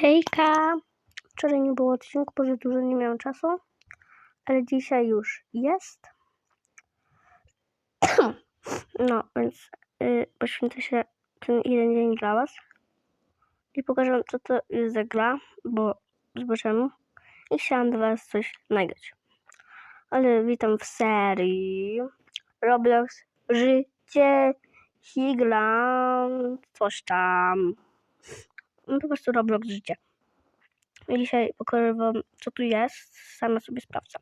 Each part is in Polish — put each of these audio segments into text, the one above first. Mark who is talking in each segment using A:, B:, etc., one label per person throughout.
A: Hejka! Wczoraj nie było odcinku, bo za dużo nie miałam czasu, ale dzisiaj już jest. No, więc y, poświęcę się ten jeden dzień dla Was i pokażę Wam, co to jest za gra, bo zobaczymy i chciałam dla Was coś nagrać. Ale witam w serii Roblox Życie Higland coś tam. No po prostu Roblox Życie. Dzisiaj pokażę Wam, co tu jest. Sama sobie sprawdzę.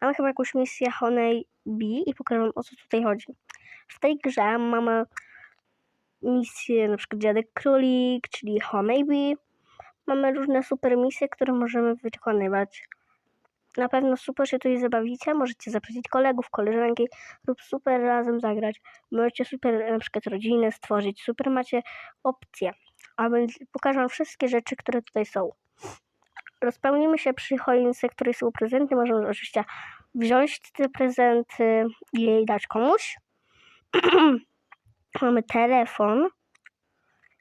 A: Mamy chyba jakąś misję Honey Bee i pokażę Wam, o co tutaj chodzi. W tej grze mamy misję na przykład Dziadek Królik, czyli Honey Bee. Mamy różne super misje, które możemy wykonywać. Na pewno super się tutaj zabawicie. Możecie zaprosić kolegów, koleżanki lub super razem zagrać. Możecie super na przykład rodzinę stworzyć. Super macie opcje. A więc pokażę wszystkie rzeczy, które tutaj są. Rozpełnimy się przy choince, której są prezenty. Możemy oczywiście wziąć te prezenty i dać komuś. Mamy telefon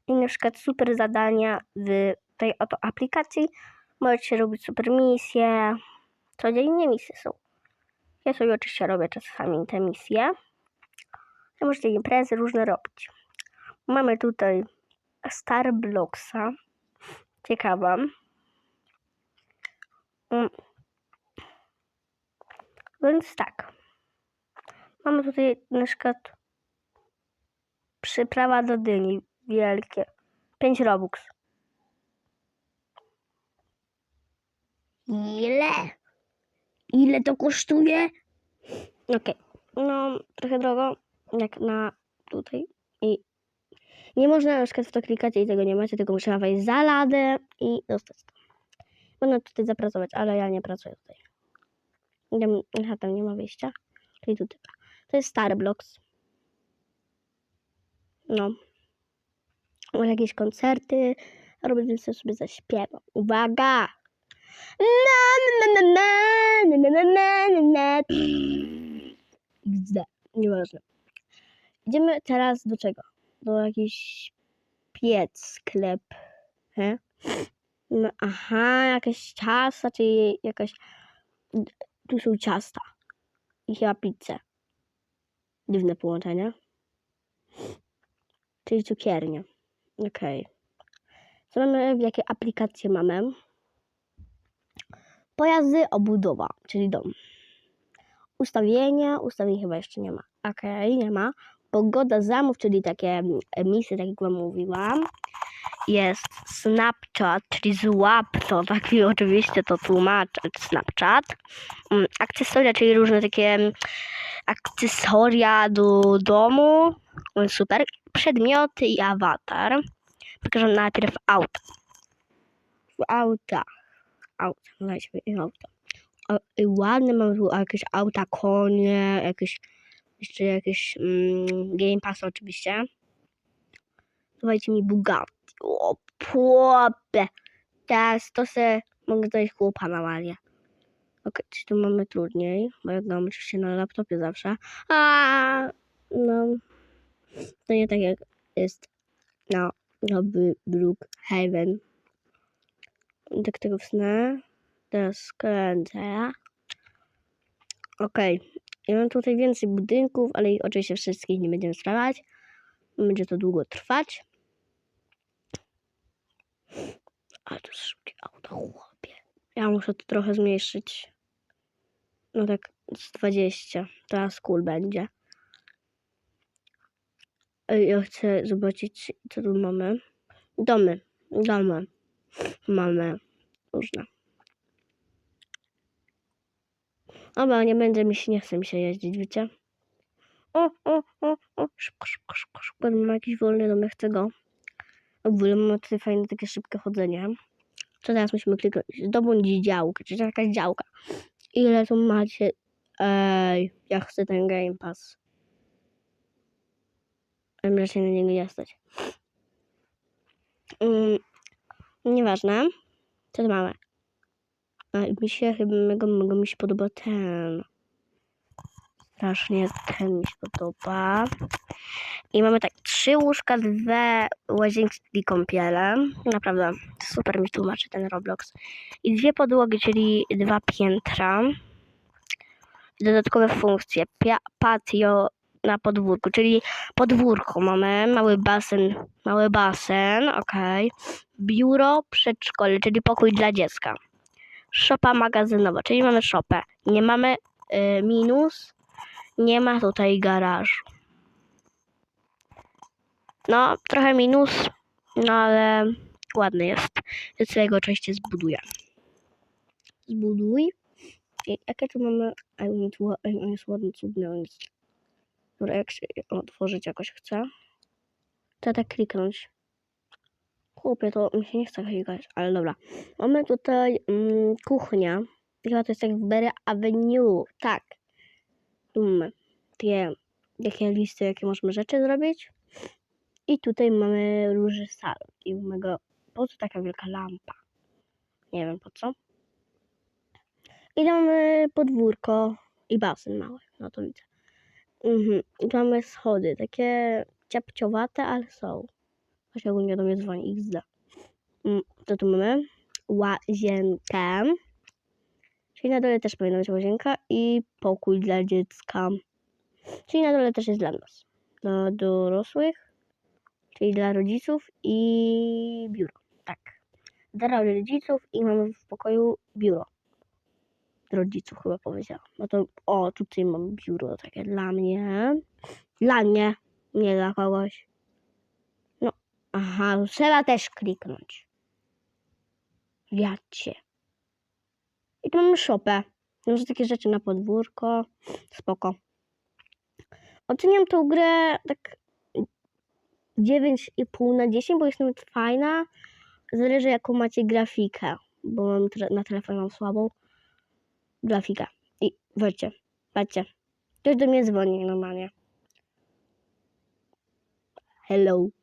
A: i na przykład super zadania w tej oto aplikacji. Możecie robić super misje. Codziennie misje są. Ja sobie oczywiście robię czasami te misje. Możecie imprezy różne robić. Mamy tutaj Starblocksa. Ciekawa. Mm. Więc tak. Mamy tutaj na przykład przyprawa do dyni. Wielkie. 5 Robux.
B: Ile? Ile to kosztuje?
A: Okej. No, trochę drogo. Jak na tutaj. I nie można na przykład w to klikać i tego nie macie, tylko trzeba wejść za ladę i dostać to. Można tutaj zapracować, ale ja nie pracuję tutaj. Aha, tam nie ma wyjścia. Czyli tutaj. To jest Starblocks. No. Może jakieś koncerty. Robię, więc sobie zaśpiewam. Uwaga! Na, na, na, na, na, na, na, na, na. XD. Nieważne. Idziemy teraz do czego? Do jakiś piec, sklep. He? No, aha, jakaś ciasta, czyli jakaś... Tu są ciasta. I chyba pizzę. Dziwne połączenie. Czyli cukiernia. Okej. Co mamy, jakie aplikacje mamy? Pojazdy, obudowa, czyli dom. Ustawienia, ustawień chyba jeszcze nie ma. Okej, nie ma. Pogoda zamów, czyli takie emisje, tak jak wam mówiłam. Jest Snapchat, czyli złap to, tak i oczywiście to tłumaczyć Snapchat. Mm, Akcesoria, czyli różne takie mm, akcesoria do domu. Mm, Super. Przedmioty i awatar. Pokażę najpierw auta. Auta. Auta. Weźmy i auta. O, i ładne mam tu jakieś auta, konie, jakieś jeszcze jakieś mm, Game Pass oczywiście. Dawajcie mi Bugatti. O, płopę. Teraz to se mogę dać chłopa na Marię. Okej, czy tu mamy trudniej, bo ja gram oczywiście na laptopie zawsze. A, no, to nie tak jak jest na Nowy Brookhaven. Tak tego wsnę. Teraz skręcę. Okej. Ja mam tutaj więcej budynków, ale ich oczywiście wszystkich nie będziemy sprawdzać. Będzie to długo trwać. Ale to szybkie auto, chłopie. Ja muszę to trochę zmniejszyć. No tak z 20. Teraz cool będzie. Ja chcę zobaczyć, co tu mamy. Domy. Domy. Mamy różne. Dobra, nie będzie mi się, nie chce mi się jeździć, wiecie? O, o, o, o, szybko, szybko, szybko, szybko. Nie ma jakiś wolny dom, ja chcę go. W mamy tutaj fajne takie szybkie chodzenie. Co teraz musimy kliknąć? Zdobądź działkę, czy jakaś działka. Ile tu macie? Ej, ja chcę ten Game Pass. Wiem, że się na niego nie stać. Mm, nieważne. Co tu mamy? A mi się chyba mego, mego mi się podoba ten. Strasznie ten mi się podoba. I mamy tak trzy łóżka, dwie łazienki i kąpiele. Naprawdę super mi tłumaczy ten Roblox. I dwie podłogi, czyli dwa piętra. Dodatkowe funkcje. Pia- patio na podwórku, czyli podwórko mamy, mały basen, mały basen, okej. Biuro, przedszkole, czyli pokój dla dziecka. Szopa magazynowa, czyli mamy szopę. Nie mamy y, minus, nie ma tutaj garażu. No, trochę minus, no ale ładny jest. Więc sobie go zbuduję. Zbuduj. Jakie tu mamy... On jest ładny, cudny, on jest... Dobra, jak się otworzyć jakoś chcę. To tak kliknąć. Chłopie, to mi się nie chce klikać, ale dobra. Mamy tutaj mm, kuchnię. Chyba to jest jak w Berry Avenue. Tak. Tu mamy takie, takie listy, jakie możemy rzeczy zrobić. I tutaj mamy róży salon. I mamy go... Po co taka wielka lampa? Nie wiem po co. I mamy podwórko i basen mały. No to widzę. Mhm. I tu mamy schody. Takie ciapciowate, ale są. Choć ogólnie do mnie dzwoni XD. Mm, To tu mamy łazienkę. Czyli na dole też powinna być łazienka i pokój dla dziecka. Czyli na dole też jest dla nas. Dla dorosłych, czyli dla rodziców i biuro. Tak. Dla rodziców i mamy w pokoju biuro. Rodziców chyba powiedziałam. No to, o, tutaj mam biuro takie dla mnie. Dla mnie, nie dla kogoś. No, aha, tu trzeba też kliknąć. Wiacie. I tu mamy szopę. Może takie rzeczy na podwórko. Spoko. Oceniam tą grę tak 9,5 na 10, bo jest nawet fajna. Zależy jaką macie grafikę, bo mam na telefonie mam słabą grafikę. I wiecie, patrzcie. Ktoś do mnie dzwoni normalnie. Hello.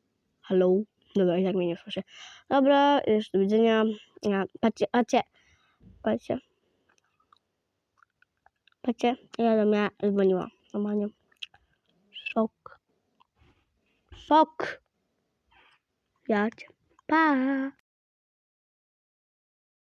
A: Hello. Dobra, i tak mnie nie słyszy. Dobra, już do widzenia. Ja, patrzcie, patrzcie. Patrzcie. Patrzcie, ja do mnie dzwoniła. Normalnie. Szok. Szok. Wiecie. Pa.